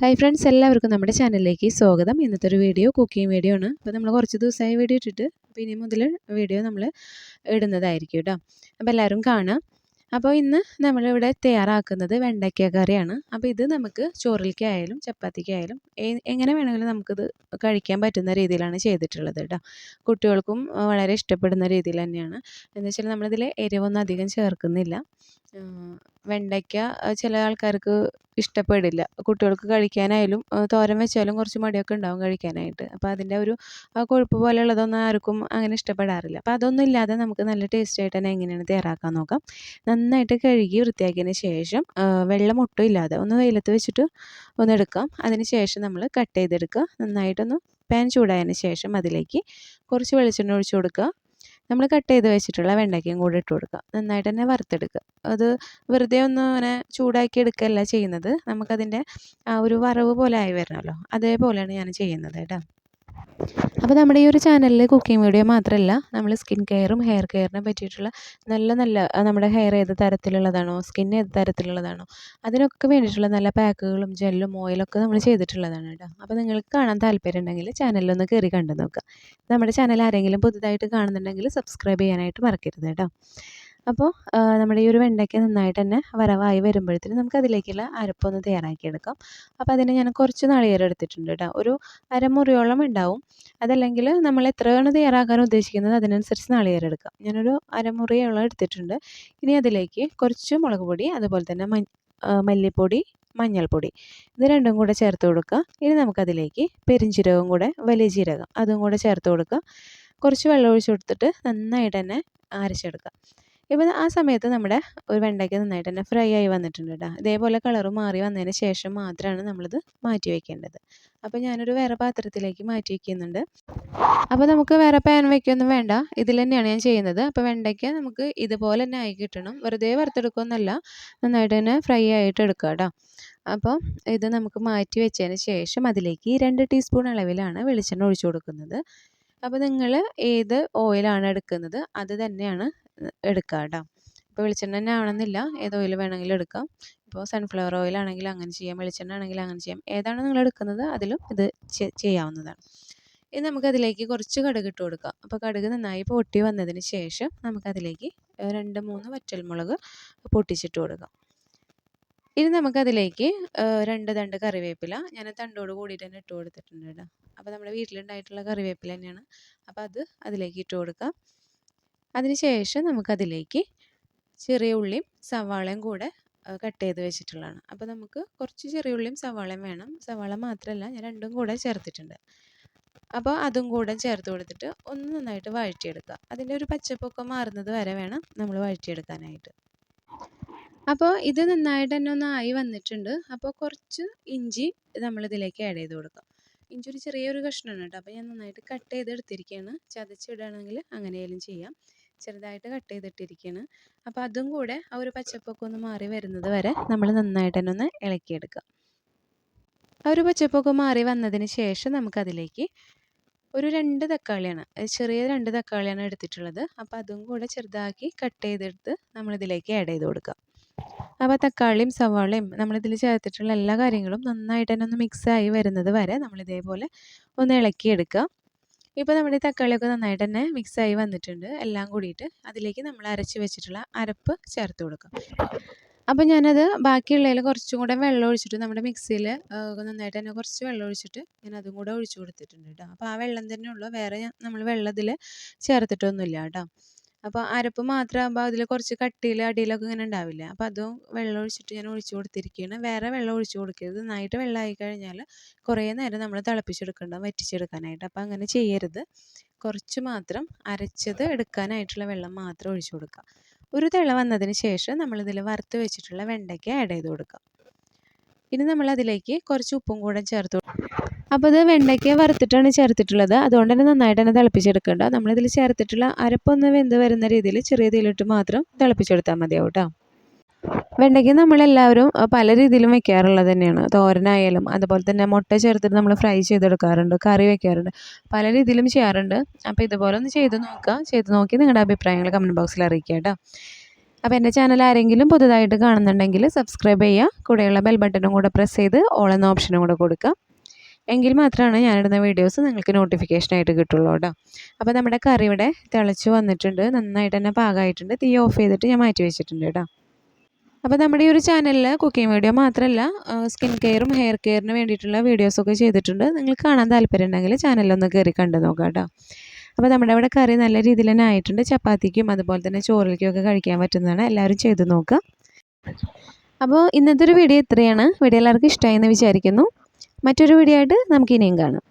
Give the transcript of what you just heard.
Hi friends എല്ലാവർക്കും നമ്മുടെ ചാനലിലേക്ക് സ്വാഗതം. ഇന്നത്തെ ഒരു വീഡിയോ കുക്കിംഗ് വീഡിയോ ആണ്. അപ്പോൾ നമ്മൾ കുറച്ച് ദിവസമായി വീഡിയോ ഇട്ടിട്ട് അപ്പോൾ ഇനി മുതൽ വീഡിയോ നമ്മൾ ഇടുന്നതായിരിക്കും കേട്ടോ അപ്പോൾ എല്ലാവരും കാണാം. അപ്പോൾ ഇന്ന് നമ്മളിവിടെ തയ്യാറാക്കുന്നത് വെണ്ടയ്ക്ക കറിയാണ്. അപ്പോൾ ഇത് നമുക്ക് ചോറിലേക്കായാലും ചപ്പാത്തിക്കായാലും എങ്ങനെ വേണമെങ്കിലും നമുക്കിത് കഴിക്കാൻ പറ്റുന്ന രീതിയിലാണ് ചെയ്തിട്ടുള്ളത് കേട്ടോ കുട്ടികൾക്കും വളരെ ഇഷ്ടപ്പെടുന്ന രീതിയിൽ തന്നെയാണ്. എന്ന് വെച്ചാൽ നമ്മളിതിൽ എരിവൊന്നും അധികം ചേർക്കുന്നില്ല. വെണ്ടയ്ക്ക ചില ആൾക്കാർക്ക് ഇഷ്ടപ്പെടില്ല. കുട്ടികൾക്ക് കഴിക്കാനായാലും തോരൻ വെച്ചാലും കുറച്ച് മടിയൊക്കെ ഉണ്ടാവും കഴിക്കാനായിട്ട്. അപ്പോൾ അതിന്റെ ഒരു ആ കൊഴുപ്പ് പോലെയുള്ളതൊന്നും ആർക്കും അങ്ങനെ ഇഷ്ടപ്പെടാറില്ല. അപ്പോൾ അതൊന്നും ഇല്ലാതെ നമുക്ക് നല്ല ടേസ്റ്റ് ആയിട്ട് തന്നെ എങ്ങനെയാണ് തയ്യാറാക്കാൻ നോക്കാം. നന്നായിട്ട് കഴുകി വൃത്തിയാക്കിയതിന് ശേഷം വെള്ളം ഒട്ടും ഇല്ലാതെ ഒന്ന് വെയിലത്ത് വെച്ചിട്ട് ഒന്ന് എടുക്കാം. അതിന് ശേഷം നമ്മൾ കട്ട് ചെയ്തെടുക്കുക. നന്നായിട്ടൊന്ന് പാൻ ചൂടായതിന് ശേഷം അതിലേക്ക് കുറച്ച് വെളിച്ചെണ്ണ ഒഴിച്ച് കൊടുക്കുക. നമ്മൾ കട്ട് ചെയ്ത് വെച്ചിട്ടുള്ള വെണ്ടയ്ക്കയും കൂടി ഇട്ട് കൊടുക്കുക. നന്നായിട്ട് തന്നെ വറുത്തെടുക്കുക. അത് വെറുതെ ഒന്ന് അങ്ങനെ ചൂടാക്കി എടുക്കുകയല്ല ചെയ്യുന്നത്. നമുക്കതിന്റെ ആ ഒരു വറവ് പോലെ ആയി വരണമല്ലോ. അതേപോലെയാണ് ഞാൻ ചെയ്യുന്നത് കേട്ടോ. അപ്പോൾ നമ്മുടെ ഈ ഒരു ചാനലിൽ കുക്കിംഗ് വീഡിയോ മാത്രമല്ല നമ്മൾ സ്കിൻ കെയറും ഹെയർ കെയറിനെ പറ്റിയിട്ടുള്ള നല്ല നല്ല നമ്മുടെ ഹെയർ ഏത് തരത്തിലുള്ളതാണോ സ്കിൻ ഏത് തരത്തിലുള്ളതാണോ അതിനൊക്കെ വേണ്ടിയിട്ടുള്ള നല്ല പാക്കുകളും ജെല്ലും ഓയിലൊക്കെ നമ്മൾ ചെയ്തിട്ടുള്ളതാണ് കേട്ടോ. അപ്പോൾ നിങ്ങൾക്ക് കാണാൻ താല്പര്യം ഉണ്ടെങ്കിൽ ചാനലിലൊന്ന് കയറി കണ്ടു നോക്കുക. നമ്മുടെ ചാനൽ ആരെങ്കിലും പുതുതായിട്ട് കാണുന്നുണ്ടെങ്കിൽ സബ്സ്ക്രൈബ് ചെയ്യാനായിട്ട് മറക്കരുത് കേട്ടോ. അപ്പോൾ നമ്മുടെ ഈ ഒരു വെണ്ടയ്ക്ക നന്നായിട്ട് തന്നെ വരവായി വരുമ്പോഴത്തേനും നമുക്ക് അതിലേക്കുള്ള അരപ്പൊന്ന് തയ്യാറാക്കിയെടുക്കാം. അപ്പോൾ അതിന് ഞാൻ കുറച്ച് നാളികേരം എടുത്തിട്ടുണ്ട് കേട്ടോ. ഒരു അരമുറിയോളം ഉണ്ടാവും. അതല്ലെങ്കിൽ നമ്മൾ എത്രയാണ് തയ്യാറാക്കാൻ ഉദ്ദേശിക്കുന്നത് അതിനനുസരിച്ച് നാളികേരം എടുക്കാം. ഞാനൊരു അരമുറിയോളം എടുത്തിട്ടുണ്ട്. ഇനി അതിലേക്ക് കുറച്ച് മുളക് പൊടി അതുപോലെ തന്നെ മല്ലിപ്പൊടി മഞ്ഞൾപ്പൊടി ഇത് രണ്ടും കൂടെ ചേർത്ത് കൊടുക്കുക. ഇനി നമുക്കതിലേക്ക് പെരിഞ്ചീരകം കൂടെ വലിയ ജീരകം അതും കൂടെ ചേർത്ത് കൊടുക്കുക. കുറച്ച് വെള്ളം ഒഴിച്ച് കൊടുത്തിട്ട് നന്നായിട്ട് തന്നെ അരച്ചെടുക്കുക. ഇപ്പം ആ സമയത്ത് നമ്മുടെ ഒരു വെണ്ടയ്ക്ക നന്നായിട്ട് തന്നെ ഫ്രൈ ആയി വന്നിട്ടുണ്ട് കേട്ടോ ഇതേപോലെ കളർ മാറി വന്നതിന് ശേഷം മാത്രമാണ് നമ്മളിത് മാറ്റി വയ്ക്കേണ്ടത് അപ്പോൾ ഞാനൊരു വേറെ പാത്രത്തിലേക്ക് മാറ്റി വയ്ക്കുന്നുണ്ട് അപ്പോൾ നമുക്ക് വേറെ പാൻ വയ്ക്കൊന്നും വേണ്ട. ഇതിൽ തന്നെയാണ് ഞാൻ ചെയ്യുന്നത്. അപ്പോൾ വെണ്ടയ്ക്ക നമുക്ക് ഇതുപോലെ തന്നെ ആയി കിട്ടണം. വെറുതെ വറുത്തെടുക്കുമെന്നല്ല നന്നായിട്ട് തന്നെ ഫ്രൈ ആയിട്ട് എടുക്കുക കേട്ടോ അപ്പോൾ ഇത് നമുക്ക് മാറ്റി വെച്ചതിന് ശേഷം അതിലേക്ക് രണ്ട് ടീസ്പൂൺ അളവിലാണ് വെളിച്ചെണ്ണ ഒഴിച്ചു കൊടുക്കുന്നത്. അപ്പോൾ നിങ്ങൾ ഏത് ഓയിലാണ് എടുക്കുന്നത്? അത് തന്നെയാണ് എടുക്കുക കേട്ടോ. ഇപ്പോൾ വെളിച്ചെണ്ണ തന്നെ ആവണമെന്നില്ല. ഏത് ഓയിൽ വേണമെങ്കിലും എടുക്കാം. ഇപ്പോൾ സൺഫ്ലവർ ഓയിൽ ആണെങ്കിൽ അങ്ങനെ ചെയ്യാം. വെളിച്ചെണ്ണ ആണെങ്കിൽ അങ്ങനെ ചെയ്യാം. ഏതാണ് നിങ്ങൾ എടുക്കുന്നത് അതിലും ഇത് ചെയ്യാവുന്നതാണ്. ഇനി നമുക്കതിലേക്ക് കുറച്ച് കടുക് ഇട്ട് കൊടുക്കാം. അപ്പോൾ കടുക് നന്നായി പൊട്ടി വന്നതിന് ശേഷം നമുക്കതിലേക്ക് രണ്ട് മൂന്ന് വറ്റൽമുളക് പൊട്ടിച്ചിട്ട് കൊടുക്കാം. ഇനി നമുക്കതിലേക്ക് രണ്ട് തണ്ട് കറിവേപ്പില. ഞാൻ തണ്ടോട് കൂടിയിട്ട് തന്നെ ഇട്ട് കൊടുത്തിട്ടുണ്ട് കേട്ടോ. അപ്പോൾ നമ്മുടെ വീട്ടിലുണ്ടായിട്ടുള്ള കറിവേപ്പില തന്നെയാണ്. അപ്പോൾ അത് അതിലേക്ക് ഇട്ട് കൊടുക്കാം. അതിന് ശേഷം നമുക്കതിലേക്ക് ചെറിയ ഉള്ളിയും സവാളയും കൂടെ കട്ട് ചെയ്ത് വെച്ചിട്ടുള്ളതാണ്. അപ്പോൾ നമുക്ക് കുറച്ച് ചെറിയ ഉള്ളിയും സവാളയും വേണം. സവാള മാത്രമല്ല ഞാൻ രണ്ടും കൂടെ ചേർത്തിട്ടുണ്ട്. അപ്പോൾ അതും കൂടെ ചേർത്ത് കൊടുത്തിട്ട് ഒന്ന് നന്നായിട്ട് വഴറ്റിയെടുക്കുക. അതിന്റെ ഒരു പച്ചപ്പൊക്കെ മാറുന്നത് വരെ വേണം നമ്മൾ വഴറ്റിയെടുക്കാനായിട്ട്. അപ്പോൾ ഇത് നന്നായിട്ട് തന്നെ ഒന്ന് ആയി വന്നിട്ടുണ്ട്. അപ്പോൾ കുറച്ച് ഇഞ്ചി നമ്മളിതിലേക്ക് ആഡ് ചെയ്ത് കൊടുക്കാം. ഇഞ്ചി ഒരു ചെറിയൊരു കഷ്ണമാണ് കേട്ടോ. അപ്പോൾ ഞാൻ നന്നായിട്ട് കട്ട് ചെയ്ത് എടുത്തിരിക്കുകയാണ് ചതച്ചിടുകയാണെങ്കിൽ അങ്ങനെയായാലും ചെയ്യാം. ചെറുതായിട്ട് കട്ട് ചെയ്തിട്ടിരിക്കുകയാണ് അപ്പോൾ അതും കൂടെ ആ ഒരു പച്ചപ്പൊക്കെ ഒന്ന് മാറി വരുന്നത് വരെ നമ്മൾ നന്നായിട്ട് തന്നെ ഒന്ന് ഇളക്കിയെടുക്കുക ആ ഒരു പച്ചപ്പൊക്കെ മാറി വന്നതിന് ശേഷം നമുക്കതിലേക്ക് ഒരു രണ്ട് തക്കാളിയാണ് ചെറിയ രണ്ട് തക്കാളിയാണ് എടുത്തിട്ടുള്ളത്. അപ്പോൾ അതും കൂടെ ചെറുതാക്കി കട്ട് ചെയ്തെടുത്ത് നമ്മളിതിലേക്ക് ആഡ് ചെയ്ത് കൊടുക്കുക അപ്പോൾ തക്കാളിയും സവാളയും നമ്മളിതിൽ ചേർത്തിട്ടുള്ള എല്ലാ കാര്യങ്ങളും നന്നായിട്ട് തന്നെ ഒന്ന് മിക്സായി വരുന്നത് വരെ നമ്മളിതേപോലെ ഒന്ന് ഇളക്കിയെടുക്കുക ഇപ്പോൾ നമ്മുടെ തക്കാളിയൊക്കെ നന്നായിട്ട് തന്നെ മിക്സായി വന്നിട്ടുണ്ട്. എല്ലാം കൂടിയിട്ട് അതിലേക്ക് നമ്മൾ അരച്ച് വെച്ചിട്ടുള്ള അരപ്പ് ചേർത്ത് കൊടുക്കാം. അപ്പോൾ ഞാനത് ബാക്കിയുള്ളതിൽ കുറച്ചും കൂടെ വെള്ളം ഒഴിച്ചിട്ട് നമ്മുടെ മിക്സിയിൽ നന്നായിട്ട് തന്നെ കുറച്ച് വെള്ളം ഒഴിച്ചിട്ട് ഞാൻ അതും കൂടെ ഒഴിച്ചു കൊടുത്തിട്ടുണ്ട് കേട്ടോ. അപ്പോൾ ആ വെള്ളം തന്നെ ഉള്ളൂ. വേറെ നമ്മൾ വെള്ളം ഇതിൽ ചേർത്തിട്ടൊന്നുമില്ല കേട്ടോ. അപ്പോൾ അരപ്പ് മാത്രമാകുമ്പോൾ അതിൽ കുറച്ച് കട്ടിയിൽ അടിയിലൊക്കെ ഇങ്ങനെ ഉണ്ടാവില്ല? അപ്പോൾ അതും വെള്ളം ഒഴിച്ചിട്ട് ഞാൻ ഒഴിച്ചു കൊടുത്തിരിക്കുകയാണ് വേറെ വെള്ളം ഒഴിച്ചു കൊടുക്കരുത്. നന്നായിട്ട് വെള്ളമായി കഴിഞ്ഞാൽ കുറേ നേരം നമ്മൾ തിളപ്പിച്ചെടുക്കണ്ട വറ്റിച്ചെടുക്കാനായിട്ട്. അപ്പോൾ അങ്ങനെ ചെയ്യരുത്. കുറച്ച് മാത്രം അരച്ചത് എടുക്കാനായിട്ടുള്ള വെള്ളം മാത്രം ഒഴിച്ചു കൊടുക്കുക. ഒരു തിള വന്നതിന് ശേഷം നമ്മളിതിൽ വറുത്ത് വെച്ചിട്ടുള്ള വെണ്ടയ്ക്ക ആഡ് ചെയ്ത് കൊടുക്കാം ഇനി നമ്മൾ അതിലേക്ക് കുറച്ച് ഉപ്പും കൂടെ ചേർത്ത് അപ്പോൾ ഇത് വെണ്ടയ്ക്ക വറുത്തിട്ടാണ് ചേർത്തിട്ടുള്ളത്. അതുകൊണ്ട് തന്നെ നന്നായിട്ട് തന്നെ തിളപ്പിച്ചെടുക്കേണ്ട. നമ്മളിതിൽ ചേർത്തിട്ടുള്ള അരപ്പൊന്ന് വെന്ത് വരുന്ന രീതിയിൽ ചെറിയ തീയിലിട്ട് മാത്രം തിളപ്പിച്ചെടുത്താൽ മതിയാവും കേട്ടോ വെണ്ടയ്ക്ക നമ്മളെല്ലാവരും പല രീതിയിലും വെക്കാറുള്ളത് തന്നെയാണ്. തോരനായാലും അതുപോലെ തന്നെ മുട്ട ചേർത്തിട്ട് നമ്മൾ ഫ്രൈ ചെയ്തെടുക്കാറുണ്ട് കറി വെക്കാറുണ്ട് പല രീതിയിലും ചെയ്യാറുണ്ട്. അപ്പോൾ ഇതുപോലെ ഒന്ന് ചെയ്ത് നോക്കുക. ചെയ്ത് നോക്കി നിങ്ങളുടെ അഭിപ്രായങ്ങൾ കമന്റ് ബോക്സിൽ അറിയിക്കുക കേട്ടോ. അപ്പോൾ എന്റെ ചാനൽ ആരെങ്കിലും പുതുതായിട്ട് കാണുന്നുണ്ടെങ്കിൽ സബ്സ്ക്രൈബ് ചെയ്യുക. കൂടെയുള്ള ബെൽ ബട്ടണും കൂടെ പ്രസ് ചെയ്ത് ഓൾ എന്ന ഓപ്ഷനും കൂടെ കൊടുക്കുക. എങ്കിൽ മാത്രമാണ് ഞാനിടുന്ന വീഡിയോസ് നിങ്ങൾക്ക് നോട്ടിഫിക്കേഷനായിട്ട് കിട്ടുള്ളൂ കേട്ടോ. അപ്പോൾ നമ്മുടെ കറി ഇവിടെ തിളച്ച് വന്നിട്ടുണ്ട്. നന്നായിട്ട് തന്നെ പാകമായിട്ടുണ്ട്. തീ ഓഫ് ചെയ്തിട്ട് ഞാൻ മാറ്റി വെച്ചിട്ടുണ്ട് കേട്ടോ. അപ്പോൾ നമ്മുടെ ഈ ഒരു ചാനലിൽ കുക്കിംഗ് വീഡിയോ മാത്രമല്ല സ്കിൻ കെയറും ഹെയർ കെയറിന് വേണ്ടിയിട്ടുള്ള വീഡിയോസൊക്കെ ചെയ്തിട്ടുണ്ട്. നിങ്ങൾ കാണാൻ താല്പര്യം ഉണ്ടെങ്കിൽ ചാനലൊന്ന് കയറി കണ്ടു നോക്കാം കേട്ടോ. അപ്പോൾ നമ്മുടെ ഇവിടെ കറി നല്ല രീതിയിൽ തന്നെ ആയിട്ടുണ്ട്. ചപ്പാത്തിക്കും അതുപോലെ തന്നെ ചോറിലേക്കും ഒക്കെ കഴിക്കാൻ പറ്റുന്നതാണ്. എല്ലാവരും ചെയ്ത് നോക്കുക. അപ്പോൾ ഇന്നത്തെ ഒരു വീഡിയോ ഇത്രയാണ്. വീഡിയോ എല്ലാവർക്കും ഇഷ്ടമായി എന്ന് വിചാരിക്കുന്നു. മറ്റൊരു വീഡിയോ ആയിട്ട് നമുക്ക് ഇനിയും കാണാം.